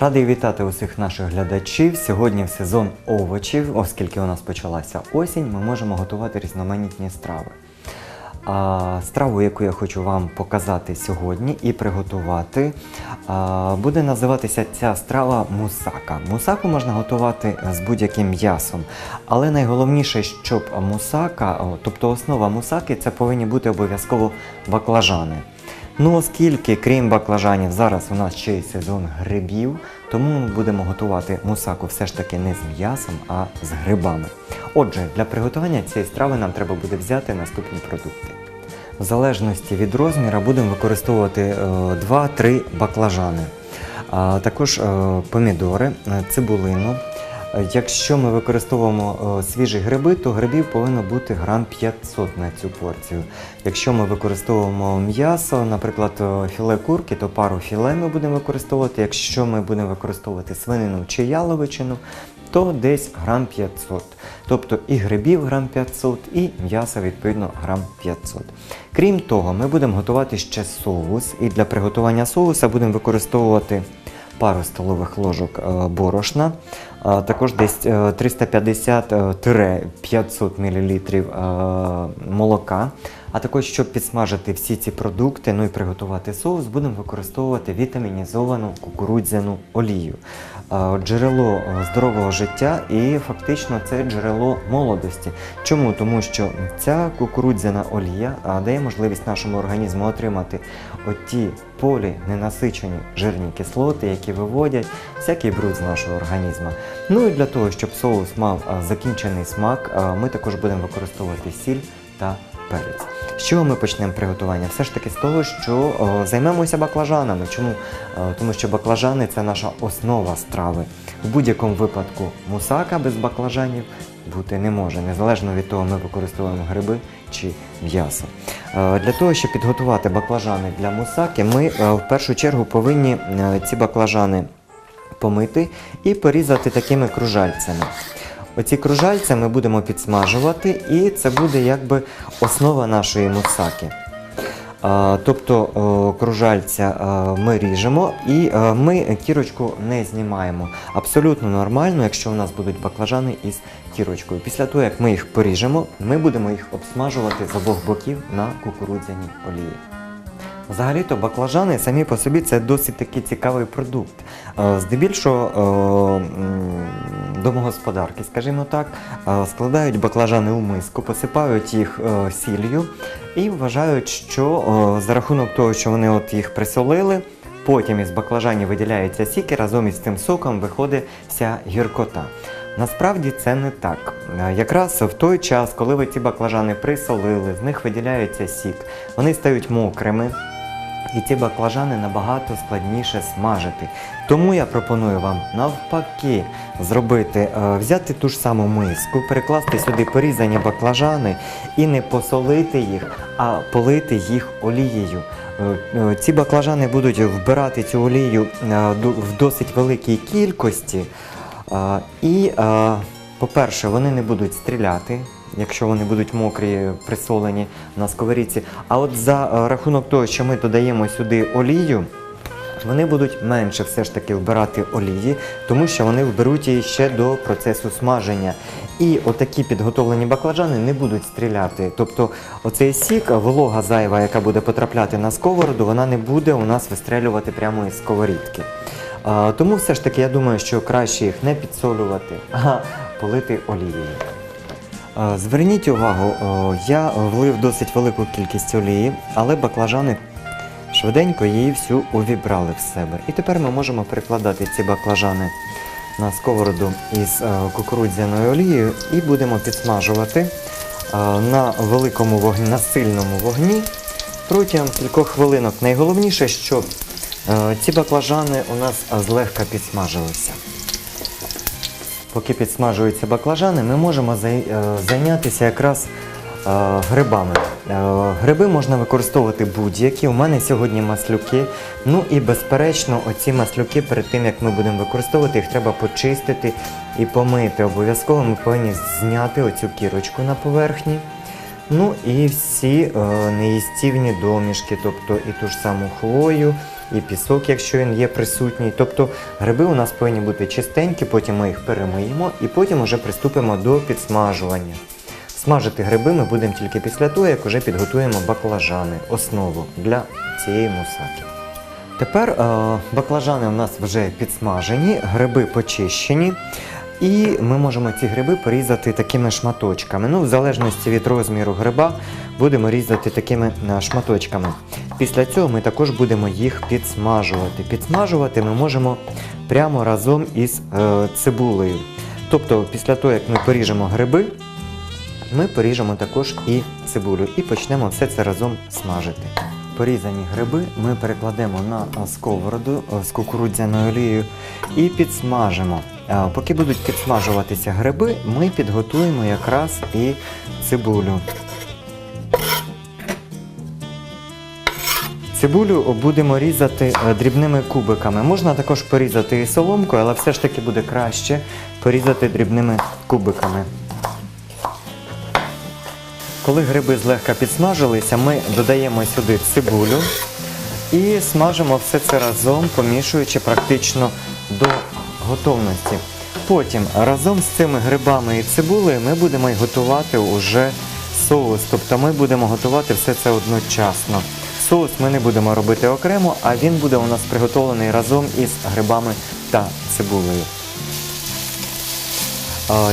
Радий вітати усіх наших глядачів. Сьогодні в сезон овочів, оскільки у нас почалася осінь, ми можемо готувати різноманітні страви. А, страву, яку я хочу вам показати сьогодні і приготувати, буде називатися ця страва мусака. Мусаку можна готувати з будь-яким м'ясом, але найголовніше, щоб мусака, тобто основа мусаки, це повинні бути обов'язково баклажани. Ну, оскільки, крім баклажанів, зараз у нас ще й сезон грибів, тому ми будемо готувати мусаку все ж таки не з м'ясом, а з грибами. Отже, для приготування цієї страви нам треба буде взяти наступні продукти. В залежності від розміру будемо використовувати е, 2-3 баклажани, а також е, помідори, е, цибулину. Е, Якщо ми використовуємо е, свіжі гриби, то грибів повинно бути грам 500 на цю порцію. Якщо ми використовуємо м'ясо, наприклад, е, філе курки, то пару філе ми будемо використовувати. Якщо ми будемо використовувати свинину чи яловичину, то десь грам 500. Тобто і грибів грам 500, і м'яса відповідно грам 500. Крім того, ми будемо готувати ще соус, і для приготування соуса будемо використовувати пару столових ложок борошна, також десь е, 350-500 мл молока. А також, щоб підсмажити всі ці продукти, ну і приготувати соус, будемо використовувати вітамінізовану кукурудзяну олію. Е, Джерело е, здорового життя і фактично це джерело молодості. Чому? Тому що ця кукурудзяна олія дає можливість нашому організму отримати оті полі ненасичені жирні кислоти, які виводять всякий бруд з нашого організму. Ну і для того, щоб соус мав закінчений смак, ми також будемо використовувати сіль та перець. З чого ми почнемо приготування? Все ж таки з того, що о, займемося баклажанами. Чому? Е, Тому що баклажани це наша основа страви. В будь-якому випадку мусака без баклажанів бути не може, незалежно від того, ми використовуємо гриби чи м'ясо. Е, Для того, щоб підготувати баклажани для мусаки, ми е, в першу чергу повинні е, ці баклажани помити і порізати такими кружальцями. Оці кружальця ми будемо підсмажувати, і це буде якби основа нашої мусаки. Тобто кружальця ми ріжемо і ми кірочку не знімаємо. Абсолютно нормально, якщо у нас будуть баклажани із кірочкою. Після того, як ми їх поріжемо, ми будемо їх обсмажувати з обох боків на кукурудзяній олії. Взагалі-то баклажани самі по собі це досить такий цікавий продукт. Е, Здебільшого е, домогосподарки, скажімо так, е, складають баклажани у миску, посипають їх е, сіллю і вважають, що е, за рахунок того, що вони от їх присолили, потім із баклажанів виділяється сік і разом із цим соком виходить вся гіркота. Насправді це не так. Якраз в той час, коли ви ці баклажани присолили, з них виділяється сік, вони стають мокрими. І ці баклажани набагато складніше смажити. Тому я пропоную вам навпаки зробити, е, взяти ту ж саму миску, перекласти сюди порізані баклажани і не посолити їх, а полити їх олією. Е, е, Ці баклажани будуть вбирати цю олію в досить великій кількості. І, по-перше, вони не будуть стріляти, якщо вони будуть мокрі, присолені на сковорідці. А от за е, рахунок того, що ми додаємо сюди олію, вони будуть менше все ж таки вбирати олії, тому що вони вберуть її ще до процесу смаження. І отакі підготовлені баклажани не будуть стріляти. Тобто оцей сік, волога зайва, яка буде потрапляти на сковороду, вона не буде у нас вистрелювати прямо із сковорідки. Тому все ж таки я думаю, що краще їх не підсолювати, а полити олією. Зверніть увагу, я влив досить велику кількість олії, але баклажани швиденько її всю увібрали в себе. І тепер ми можемо перекладати ці баклажани на сковороду із е, кукурудзяною олією і будемо підсмажувати е, на великому вогні, на сильному вогні протягом кількох хвилинок. Найголовніше, щоб е, ці баклажани у нас злегка підсмажилися. Поки підсмажуються баклажани, ми можемо е, зайнятися якраз е, грибами. Е, Гриби можна використовувати будь-які. У мене сьогодні маслюки. Ну і безперечно, оці маслюки перед тим як ми будемо використовувати, їх треба почистити і помити. Обов'язково ми повинні зняти оцю кірочку на поверхні. Ну і всі неїстівні домішки, тобто і ту ж саму хвою, і пісок, якщо він є присутній. Тобто гриби у нас повинні бути чистенькі, потім ми їх перемиємо і потім вже приступимо до підсмажування. Смажити гриби ми будемо тільки після того, як вже підготуємо баклажани, основу для цієї мусаки. Тепер е, баклажани у нас вже підсмажені, гриби почищені. І ми можемо ці гриби порізати такими шматочками. Ну, в залежності від розміру гриба будемо різати такими е, шматочками. Після цього ми також будемо їх підсмажувати. Підсмажувати ми можемо прямо разом із е, цибулею. Тобто, після того, як ми поріжемо гриби, ми поріжемо також і цибулю і почнемо все це разом смажити. Порізані гриби ми перекладемо на сковороду з кукурудзяною олією і підсмажимо. Поки будуть підсмажуватися гриби, ми підготуємо якраз і цибулю. Цибулю будемо різати е, дрібними кубиками. Можна також порізати і соломкою, але все ж таки буде краще порізати дрібними кубиками. Коли гриби злегка підсмажилися, ми додаємо сюди цибулю і смажимо все це разом, помішуючи практично до готовності. Потім разом з цими грибами і цибулею ми будемо готувати уже соус. Тобто ми будемо готувати все це одночасно. Соус ми не будемо робити окремо, а він буде у нас приготовлений разом із грибами та цибулею.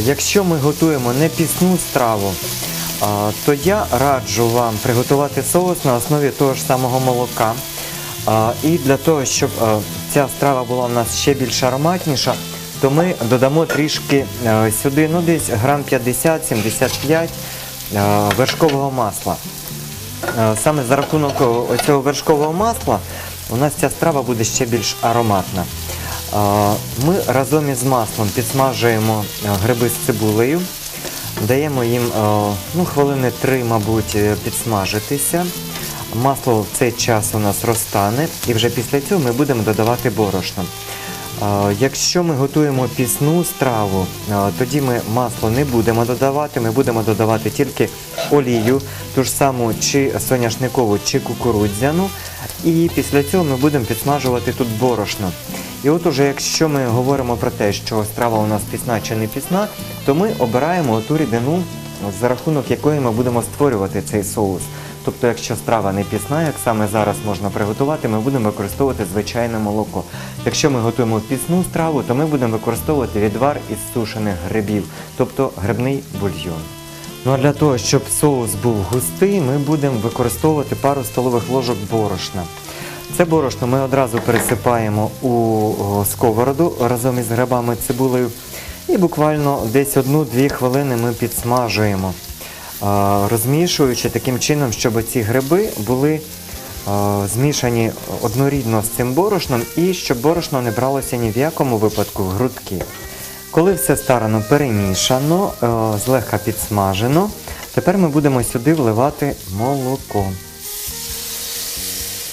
Якщо ми готуємо не пісну страву, то я раджу вам приготувати соус на основі того ж самого молока. І для того, щоб ця страва була у нас ще більш ароматніша, то ми додамо трішки сюди, ну десь грам 50-75 вершкового масла. Е, Саме за рахунок цього вершкового масла у нас ця страва буде ще більш ароматна. Е, Ми разом із маслом підсмажуємо е, гриби з цибулею, даємо їм е, ну, хвилини три, мабуть, е, підсмажитися. Масло в цей час у нас розтане, і вже після цього ми будемо додавати борошно. Якщо ми готуємо пісну страву, тоді ми масло не будемо додавати, ми будемо додавати тільки олію, ту ж саму чи соняшникову, чи кукурудзяну. І після цього ми будемо підсмажувати тут борошно. І от уже якщо ми говоримо про те, що страва у нас пісна чи не пісна, то ми обираємо ту рідину, за рахунок якої ми будемо створювати цей соус. Тобто, якщо страва не пісна, як саме зараз можна приготувати, ми будемо використовувати звичайне молоко. Якщо ми готуємо пісну страву, то ми будемо використовувати відвар із сушених грибів, тобто грибний бульйон. Ну а для того, щоб соус був густий, ми будемо використовувати пару столових ложок борошна. Це борошно ми одразу пересипаємо у сковороду разом із грибами цибулею. І буквально десь 1-2 хвилини ми підсмажуємо, розмішуючи таким чином, щоб ці гриби були змішані однорідно з цим борошном і щоб борошно не бралося ні в якому випадку в грудки. Коли все старано перемішано, е, злегка підсмажено, тепер ми будемо сюди вливати молоко.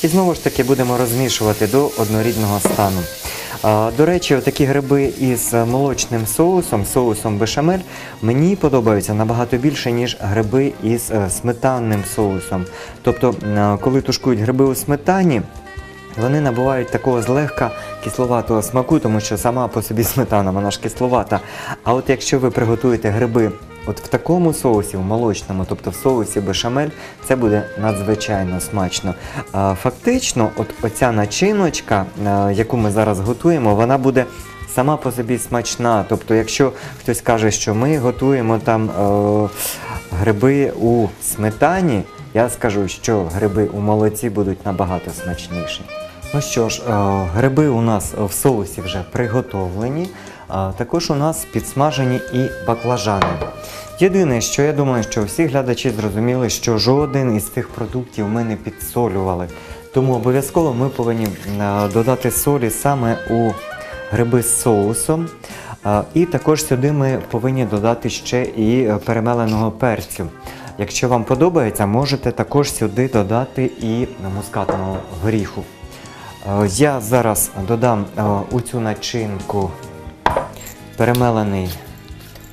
І знову ж таки будемо розмішувати до однорідного стану. До речі, такі гриби із молочним соусом, соусом бешамель, мені подобаються набагато більше, ніж гриби із е, сметанним соусом. Тобто, е, коли тушкують гриби у сметані, вони набувають такого злегка кисловатого смаку, тому що сама по собі сметана, вона ж кисловата. А от якщо ви приготуєте гриби от в такому соусі, в молочному, тобто в соусі бешамель, це буде надзвичайно смачно. Фактично, от оця начиночка, яку ми зараз готуємо, вона буде сама по собі смачна. Тобто, якщо хтось каже, що ми готуємо там е, гриби у сметані, я скажу, що гриби у молоці будуть набагато смачніші. Ну що ж, е, гриби у нас в соусі вже приготовлені, також у нас підсмажені і баклажани. Єдине, що я думаю, що всі глядачі зрозуміли, що жоден із цих продуктів ми не підсолювали. Тому обов'язково ми повинні е, додати солі саме у гриби з соусом. І також сюди ми повинні додати ще і перемеленого перцю. Якщо вам подобається, можете також сюди додати і мускатного горіху. Е, Я зараз додам е, у цю начинку перемелений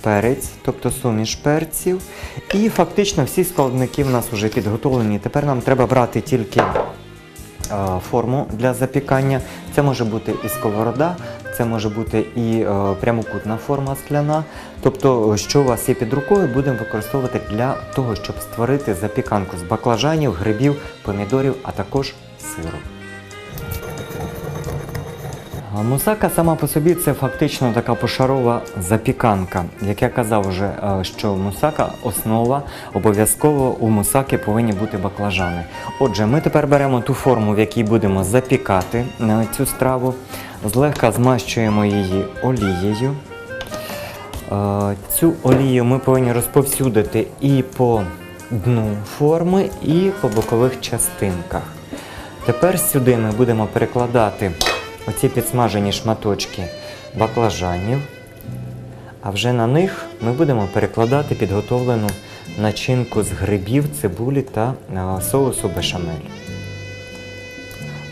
перець, тобто суміш перців. І фактично всі складники в нас вже підготовлені. Тепер нам треба брати тільки форму для запікання. Це може бути і сковорода, це може бути і е, прямокутна форма скляна. Тобто, що у вас є під рукою, будемо використовувати для того, щоб створити запіканку з баклажанів, грибів, помідорів, а також сиру. Мусака сама по собі це фактично така пошарова запіканка. Як я казав вже, е, що мусака основа, обов'язково у мусаки повинні бути баклажани. Отже, ми тепер беремо ту форму, в якій будемо запікати е, цю страву, злегка змащуємо її олією. Е, Цю олію ми повинні розповсюдити і по дну форми, і по бокових частинках. Тепер сюди ми будемо перекладати оці підсмажені шматочки баклажанів, а вже на них ми будемо перекладати підготовлену начинку з грибів, цибулі та е, соусу бешамель.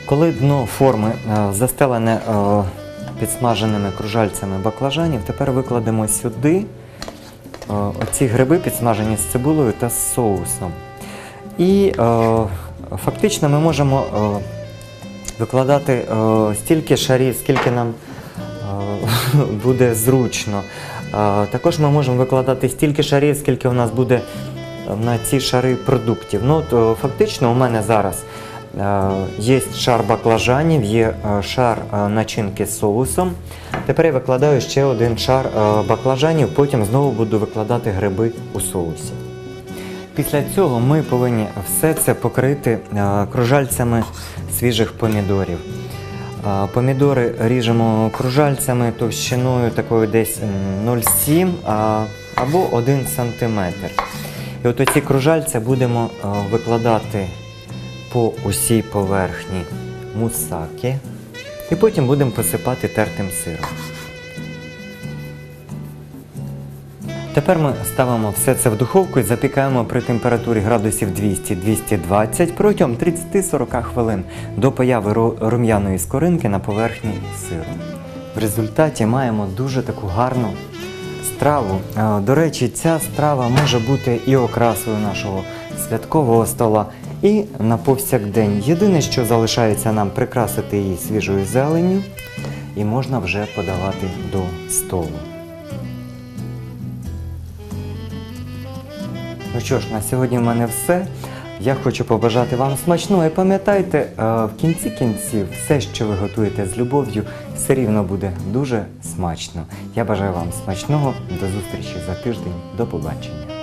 Коли дно форми е, застелене е, підсмаженими кружальцями баклажанів, тепер викладемо сюди оці гриби підсмажені з цибулею та з соусом. І фактично ми можемо викладати е, стільки шарів, скільки нам е, буде зручно. Е, також ми можемо викладати стільки шарів, скільки у нас буде на ці шари продуктів. Ну, е, фактично, у мене зараз є шар баклажанів, є шар начинки з соусом. Тепер я викладаю ще один шар баклажанів, потім знову буду викладати гриби у соусі. Після цього ми повинні все це покрити е, кружальцями свіжих помідорів. Е, Помідори ріжемо кружальцями товщиною такою десь 0,7 або 1 см. І от оці кружальця будемо е, викладати по усій поверхні мусаки. І потім будемо посипати тертим сиром. Тепер ми ставимо все це в духовку і запікаємо при температурі градусів 200-220 протягом 30-40 хвилин до появи рум'яної скоринки на поверхні сиру. В результаті маємо дуже таку гарну страву. До речі, ця страва може бути і окрасою нашого святкового стола, і на повсякдень. Єдине, що залишається нам прикрасити її свіжою зеленню, і можна вже подавати до столу. Ну що ж, на сьогодні в мене все. Я хочу побажати вам смачного і пам'ятайте, е, в кінці кінців все, що ви готуєте з любов'ю, все рівно буде дуже смачно. Я бажаю вам смачного. До зустрічі за тиждень. До побачення.